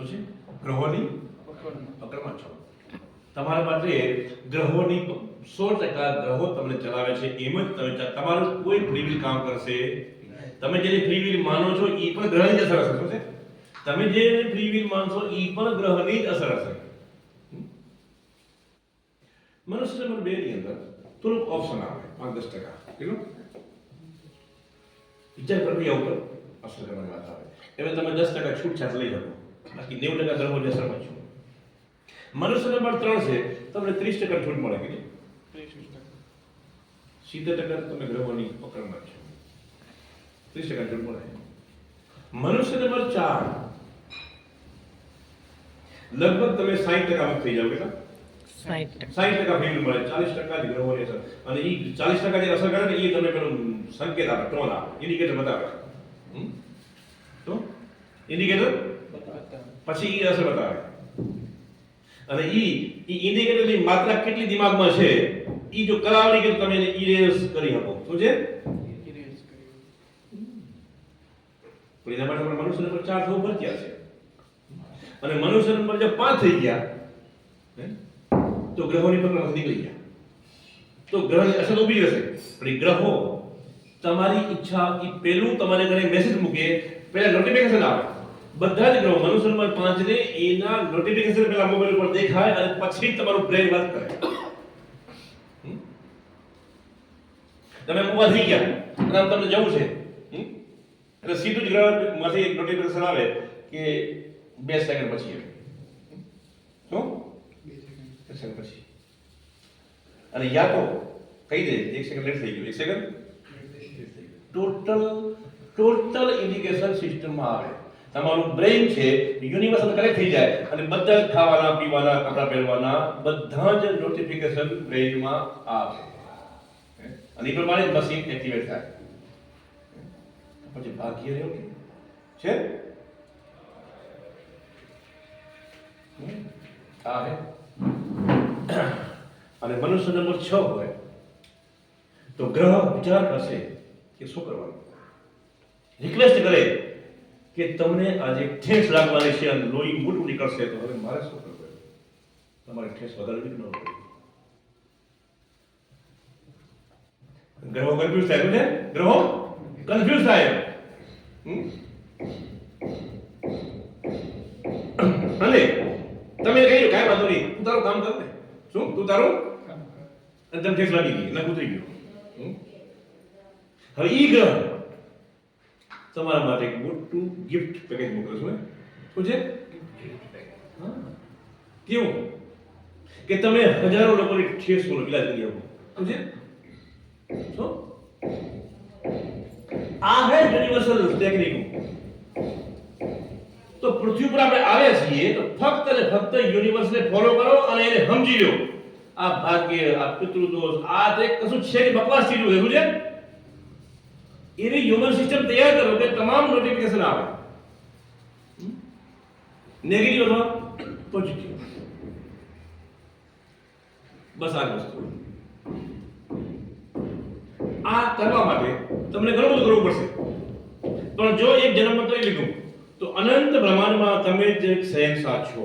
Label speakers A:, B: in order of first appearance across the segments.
A: શું છે ગ્રહોની પકડમાં છો તમારા માટે ગ્રહોની સો ટકા ગ્રહો તમને ચલાવે છે, એમ જ તમે તમારું કોઈ ફ્રીવિલ કામ કરશે તમે જેને ફ્રીવિલ માનો છો એ પણ ગ્રહની જ અસર હશે, શું છે? તમે જે ફ્રીવિલ માનશો એ પણ ગ્રહની જ અસર હશે. મનુષ્ય નંબર બે ની અંદર થોડુંક ઓપ્શન આવે, પાંચ દસ ટકા. કેટલું? વિચાર પ્રક્રિયા ઉપર અસર કરવાની વાત આવે. એમાં તમે દસ ટકા છૂટછાટ લઈ શકો. બાકી નેવું ટકા ગ્રહોની અસરમાં છો. મનુષ્યને નંબર ત્રણ છે તમને ત્રીસ ટકા છૂટ મળે કે નહીં? સિત્તેર ટકા તમે ગ્રહોની પકડમાં છો. ત્રીસ ટકા છૂટ મળે. મનુષ્ય નંબર ચાર. લગભગ તમે સાહીઠ ટકા થઈ જાવ કેટલા? સાહીઠ ટકા. ફેલ મળે ચાલીસ ટકા જ ગ્રહોની અસર. અને એ ચાલીસ ટકા જે અસર કરે ને એ તમને પેલું સંકેત આપે ટોન આપે ઇન્ડિકેટર બતાવે. હમ? તો? ઇન્ડિકેટર પછી એ અસર બતાવે. અને ઈ ઈ ઇન્ડિકેટરની માત્રા કેટલી દિમાગમાં છે, ઈ જો કરાવડી કે તમે એને ઇરેઝ કરી શકો શું છે? પણ એના માટે મનુષ્ય નંબર ચાર થવું ફરજિયાત છે. અને મનુષ્ય નંબર જો પાંચ થઈ ગયા તો ગ્રહોની પકડમાંથી નીકળી ગયા. તો ગ્રહની અસર ઊભી રહેશે. પણ એ ગ્રહો, તમારી ઈચ્છા એ પેલું તમારે ઘરે મેસેજ મૂકે, પહેલા નોટિફિકેશન આવે. બધા જ ગ્રહો મનુષ્ય નંબર પાંચ ને એના નોટિફિકેશન પેલા મોબાઈલ ઉપર દેખાય અને પછી તમારું બ્રેન વર્ક કરે? તમે ઊભા થઈ ગયા. અને આમ તમને જવું છે? એટલે સીધું જ ગ્રહમાંથી એક નોટિફિકેશન આવે કે બે સેકન્ડ પછી? શું બે સેકન્ડ પછી. અને યા તો કહી દે એક સેકન્ડ લેટ થઈ ગયું. એક સેકન્ડ ટોટલ ટોટલ ઇન્ડિકેશન સિસ્ટમમાં આવે. તમારું બ્રેઇન છે યુનિવર્સ સાથે કનેક્ટ થઈ જાય. અને બધા જ ખાવાના, પીવાના, કપડાં પહેરવાના, બધા જ નોટિફિકેશન બ્રેઇનમાં આવે. અને એ પ્રમાણે મશીન એક્ટિવેટ થાય. પછી ભાગ્ય રહ્યો કે? છે? આ હે અને મનુષ્ય નંબર છ હોય, તો ગ્રહ વિચાર કરશે કે શું કરવાનું? રિક્વેસ્ટ કરે. કે તમને આજે ઠેસ લાગવાની છે અને લોહી મોટું નીકળશે તો હવે મારે શું કરવું તમારે ઠેસ વધારવી ન પડે ગ્રહો કન્ફ્યુઝ થાય ને ગ્રહો? કન્ફ્યુઝ થાય? અને તમે કહ્યું કાંઈ વાંધો નહીં. તું તારું કામ કર ને. શું? તું તારું? અને તમે ઠેસ લાગી ગઈ એટલે ઉતરી ગયું? હવે ઈ ગ્રહ તમારા માટે એક મોટું ગિફ્ટ પેકેજ મોકલું છું શું છે? કેવું? કે તમે હજારો લોકોની ઠેસનો ઇલાજ કરી આપો શું છે? આ હે યુનિવર્સલ ટેકનિક તો પૃથ્વી પર આપણે આવ્યા છીએ, તો ફક્ત ને ફક્ત યુનિવર્સને ફોલો કરો અને એને સમજી લો. આ ભાગ્ય, આ પિતૃદોષ, આ તે કશું છે બકવાસ ચીજ શું છે? એવી હ્યુમન સિસ્ટમ તૈયાર કરો કે તમામ નોટિફિકેશન આવે નેગેટિવ અથવા પોઝિટિવ બસ આ જ વસ્તુ આ કરવા માટે તમને ઘણું બધું કરવું પડશે પણ જો એક જન્મ કરી લીધું તો અનંત બ્રહ્માંડમાં તમે જ એક શહેનશાહ છો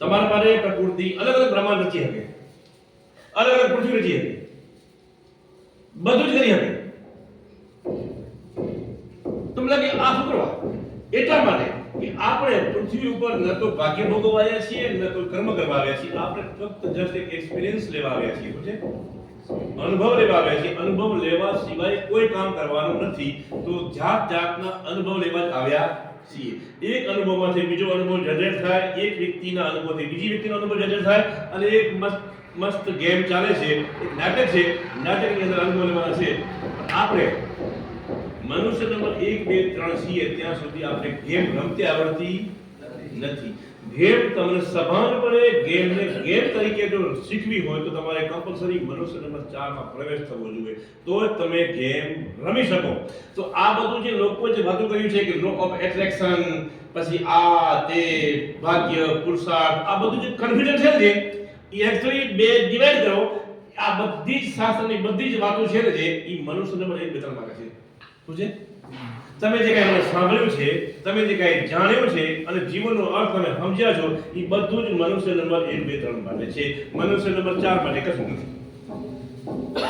A: તમારા પાસે પ્રકૃતિ અલગ અલગ બ્રહ્માંડ રચી શકે અલગ અલગ પૃથ્વી રચી શકે બધું જ કરી શકે તમને લાગે આ શું કરવા એટલા માટે કે આપણે પૃથ્વી ઉપર ન તો ભાગ્ય ભોગવવા આવ્યા છીએ, ન તો કર્મ કરવા આવ્યા છીએ આપણે ફક્ત જસ્ટ એક એક્સપિરિયન્સ લેવા આવ્યા છીએ સમજે અનુભવ લેવા આવ્યા છીએ. અનુભવ લેવા સિવાય કોઈ કામ કરવાનું નથી. તો જાત જાતના અનુભવ લેવા આવ્યા છીએ. એક અનુભવમાંથી બીજો અનુભવ જનરેટ થાય, એક વ્યક્તિના અનુભવથી બીજી વ્યક્તિનો અનુભવ જનરેટ થાય, અને એક મસ્ત મસ્ત ગેમ ચાલે છે. એક નાટક છે. નાટકની અંદર અનુભવ લેવાના છે. આપણે મનુષ્ય નંબર એક, બે, ત્રણ છીએ ત્યાં સુધી આપણે ગેમ રમતી આવડતી નથી. ગેમ તમને સભાનપણે ગેમને ગેમ તરીકે જો શીખવી હોય તો તમારે કમ્પલસરી મનુષ્ય નંબર ચારમાં પ્રવેશ થવો જોઈએ. તો તમે ગેમ રમી શકો. તો આ બધું જે લોકો જે વાતો કર્યું છે કે લો ઓફ એટ્રેક્શન પછી આ તે ભાગ્ય, પુરુષાર્થ, આ બધું જે કન્ફ્યુઝન છે ને એ એકચ્યુઅલી બે ડિવાઈડ કરો. આ બધી જ શાસ્ત્રની બધી જ વાતો છે ને જે, એ મનુષ્ય નંબર એક બે ત્રણ છે. શું છે? તમે જે કાંઈ મને સાંભળ્યું છે, તમે જે કાંઈ જાણ્યું છે અને જીવનનો અર્થ તમે સમજ્યા છો એ બધું જ મનુષ્ય નંબર એક, બે, ત્રણ માટે છે. મનુષ્ય નંબર ચાર માટે કશું નથી.